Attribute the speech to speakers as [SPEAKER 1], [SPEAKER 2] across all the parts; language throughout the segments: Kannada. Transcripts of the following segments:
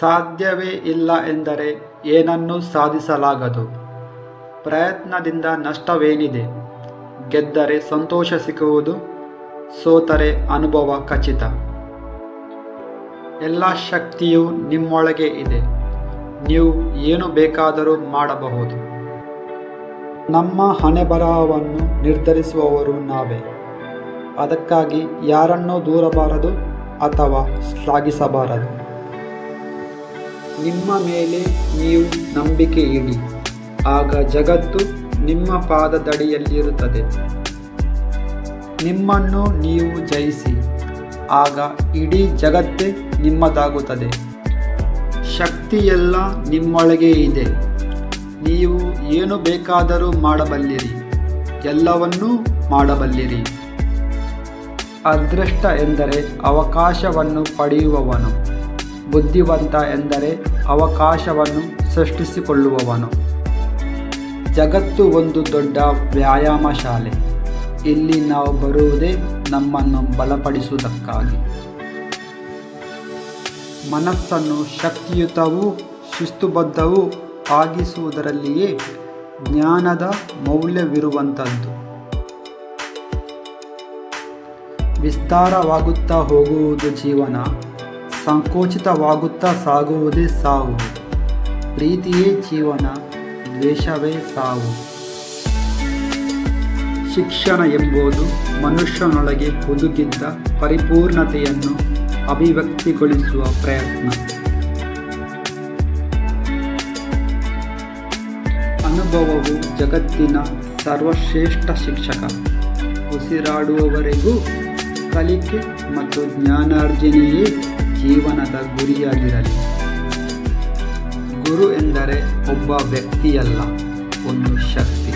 [SPEAKER 1] ಸಾಧ್ಯವೇ ಇಲ್ಲ ಎಂದರೆ ಏನನ್ನೂ ಸಾಧಿಸಲಾಗದು. ಪ್ರಯತ್ನದಿಂದ ನಷ್ಟವೇನಿದೆ? ಗೆದ್ದರೆ ಸಂತೋಷ ಸಿಗುವುದು ಸೋತರೆ ಅನುಭವ ಖಚಿತ. ಎಲ್ಲ ಶಕ್ತಿಯು ನಿಮ್ಮೊಳಗೆ ಇದೆ. ನೀವು ಏನು ಬೇಕಾದರೂ ಮಾಡಬಹುದು. ನಮ್ಮ ಹಣೆಬರಹವನ್ನು ನಿರ್ಧರಿಸುವವರು ನಾವೇ. ಅದಕ್ಕಾಗಿ ಯಾರನ್ನೂ ದೂರಬಾರದು ಅಥವಾ ಶ್ಲಾಘಿಸಬಾರದು. ನಿಮ್ಮ ಮೇಲೆ ನೀವು ನಂಬಿಕೆ ಇಡಿ. ಆಗ ಜಗತ್ತು ನಿಮ್ಮ ಪಾದದಡಿಯಲ್ಲಿರುತ್ತದೆ. ನಿಮ್ಮನ್ನು ನೀವು ಜಯಿಸಿ. ಆಗ ಇಡೀ ಜಗತ್ತೇ ನಿಮ್ಮದಾಗುತ್ತದೆ. ಶಕ್ತಿಯೆಲ್ಲ ನಿಮ್ಮೊಳಗೆ ಇದೆ. ನೀವು ಏನು ಬೇಕಾದರೂ ಮಾಡಬಲ್ಲಿರಿ. ಎಲ್ಲವನ್ನೂ ಮಾಡಬಲ್ಲಿರಿ. ಅದೃಷ್ಟ ಎಂದರೆ ಅವಕಾಶವನ್ನು ಪಡೆಯುವವನು. ಬುದ್ಧಿವಂತ ಎಂದರೆ ಅವಕಾಶವನ್ನು ಸೃಷ್ಟಿಸಿಕೊಳ್ಳುವವನು. ಜಗತ್ತು ಒಂದು ದೊಡ್ಡ ವ್ಯಾಯಾಮ ಶಾಲೆ ಇಲ್ಲಿ ನಾವು ಬರುವುದೇ ನಮ್ಮನ್ನು ಬಲಪಡಿಸುವುದಕ್ಕಾಗಿ. ಮನಸ್ಸನ್ನು ಶಕ್ತಿಯುತವೂ ಶಿಸ್ತುಬದ್ಧವೂ ಆಗಿಸುವುದರಲ್ಲಿಯೇ ಜ್ಞಾನದ ಮೌಲ್ಯವಿರುವಂಥದ್ದು. ವಿಸ್ತಾರವಾಗುತ್ತಾ ಹೋಗುವುದು ಜೀವನ. ಸಂಕೋಚಿತವಾಗುತ್ತಾ ಸಾಗುವುದೇ ಸಾವು. ಪ್ರೀತಿಯೇ ಜೀವನ, ದ್ವೇಷವೇ ಸಾವು. ಶಿಕ್ಷಣ ಎಂಬುದು ಮನುಷ್ಯನೊಳಗೆ ಹುದುಗಿದ್ದ ಪರಿಪೂರ್ಣತೆಯನ್ನು ಅಭಿವ್ಯಕ್ತಿಗೊಳಿಸುವ ಪ್ರಯತ್ನ. ಅನುಭವವು ಜಗತ್ತಿನ ಸರ್ವಶ್ರೇಷ್ಠ ಶಿಕ್ಷಕ. ಉಸಿರಾಡುವವರೆಗೂ ಕಲಿಕೆ ಮತ್ತು ಜ್ಞಾನಾರ್ಜನೆಯೇ ಜೀವನದ ಗುರಿಯಾಗಿರಲಿ. ಗುರು ಎಂದರೆ ಒಬ್ಬ ವ್ಯಕ್ತಿಯಲ್ಲ, ಒಂದು ಶಕ್ತಿ.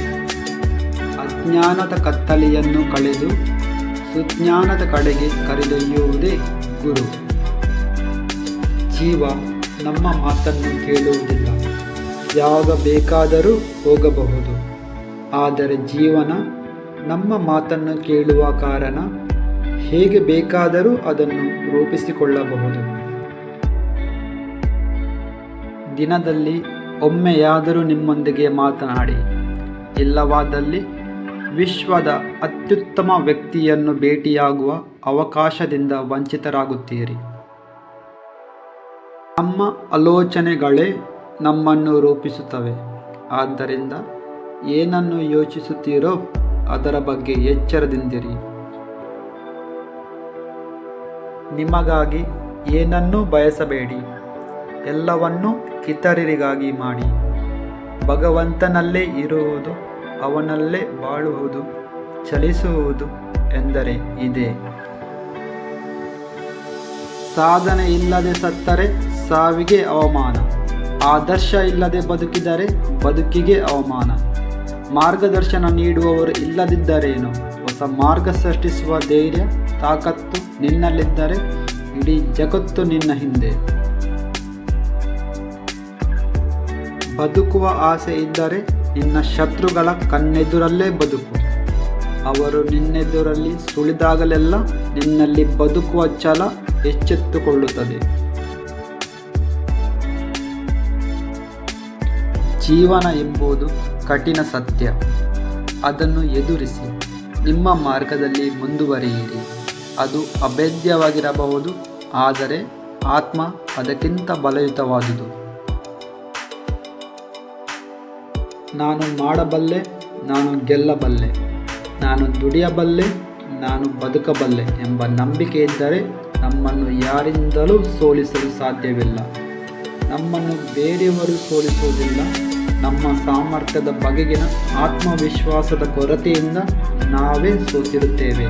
[SPEAKER 1] ಅಜ್ಞಾನದ ಕತ್ತಲೆಯನ್ನು ಕಳೆದು ಸುಜ್ಞಾನದ ಕಡೆಗೆ ಕರೆದೊಯ್ಯುವುದೇ ಗುರು. ಜೀವ ನಮ್ಮ ಮಾತನ್ನು ಕೇಳುವುದಿಲ್ಲ. ಯಾವಾಗ ಬೇಕಾದರೂ ಹೋಗಬಹುದು. ಆದರೆ ಜೀವನ ನಮ್ಮ ಮಾತನ್ನು ಕೇಳುವ ಕಾರಣ ಹೇಗೆ ಬೇಕಾದರೂ ಅದನ್ನು ರೂಪಿಸಿಕೊಳ್ಳಬಹುದು. ದಿನದಲ್ಲಿ ಒಮ್ಮೆಯಾದರೂ ನಿಮ್ಮೊಂದಿಗೆ ಮಾತನಾಡಿ, ಇಲ್ಲವಾದಲ್ಲಿ ವಿಶ್ವದ ಅತ್ಯುತ್ತಮ ವ್ಯಕ್ತಿಯನ್ನು ಭೇಟಿಯಾಗುವ ಅವಕಾಶದಿಂದ ವಂಚಿತರಾಗುತ್ತೀರಿ. ನಮ್ಮ ಆಲೋಚನೆಗಳೇ ನಮ್ಮನ್ನು ರೂಪಿಸುತ್ತವೆ. ಆದ್ದರಿಂದ ಏನನ್ನು ಯೋಚಿಸುತ್ತೀರೋ ಅದರ ಬಗ್ಗೆ ಎಚ್ಚರದಿಂದಿರಿ. ನಿಮಗಾಗಿ ಏನನ್ನೂ ಬಯಸಬೇಡಿ. ಎಲ್ಲವನ್ನೂ ಇತರರಿಗಾಗಿ ಮಾಡಿ. ಭಗವಂತನಲ್ಲೇ ಇರುವುದು, ಅವನಲ್ಲೇ ಬಾಳುವುದು, ಚಲಿಸುವುದು ಎಂದರೆ ಇದೆ. ಸಾಧನೆ ಇಲ್ಲದೆ ಸತ್ತರೆ ಸಾವಿಗೆ ಅವಮಾನ. ಆದರ್ಶ ಇಲ್ಲದೆ ಬದುಕಿದರೆ ಬದುಕಿಗೆ ಅವಮಾನ. ಮಾರ್ಗದರ್ಶನ ನೀಡುವವರು ಇಲ್ಲದಿದ್ದರೇನು? ಹೊಸ ಮಾರ್ಗ ಸೃಷ್ಟಿಸುವ ಧೈರ್ಯ ತಾಕತ್ತು ನಿನ್ನಲ್ಲಿದ್ದರೆ, ಇಡೀ ಜಗತ್ತು ನಿನ್ನ ಹಿಂದೆ. ಬದುಕುವ ಆಸೆ ಇದ್ದರೆ ನಿನ್ನ ಶತ್ರುಗಳ ಕಣ್ಣೆದುರಲ್ಲೇ ಬದುಕು. ಅವರು ನಿನ್ನೆದುರಲ್ಲಿ ಸುಳಿದಾಗಲೆಲ್ಲ ನಿನ್ನಲ್ಲಿ ಬದುಕುವ ಛಲ ಎಚ್ಚೆತ್ತುಕೊಳ್ಳುತ್ತದೆ. ಜೀವನ ಎಂಬುದು ಕಠಿಣ ಸತ್ಯ. ಅದನ್ನು ಎದುರಿಸಿ, ನಿಮ್ಮ ಮಾರ್ಗದಲ್ಲಿ ಮುಂದುವರಿಯಿರಿ. ಅದು ಅಭೇದ್ಯವಾಗಿರಬಹುದು, ಆದರೆ ಆತ್ಮ ಅದಕ್ಕಿಂತ ಬಲಯುತವಾದುದು. ನಾನು ಮಾಡಬಲ್ಲೆ, ನಾನು ಗೆಲ್ಲಬಲ್ಲೆ. ನಾನು ದುಡಿಯಬಲ್ಲೆ, ನಾನು ಬದುಕಬಲ್ಲೆ ಎಂಬ ನಂಬಿಕೆ ಇದ್ದರೆ ನಮ್ಮನ್ನು ಯಾರಿಂದಲೂ ಸೋಲಿಸಲು ಸಾಧ್ಯವಿಲ್ಲ. ನಮ್ಮನ್ನು ಬೇರೆಯವರು ಸೋಲಿಸುವುದಿಲ್ಲ. ನಮ್ಮ ಸಾಮರ್ಥ್ಯದ ಬಗೆಗಿನ ಆತ್ಮವಿಶ್ವಾಸದ ಕೊರತೆಯಿಂದ ನಾವೇ ಸೋತಿರುತ್ತೇವೆ.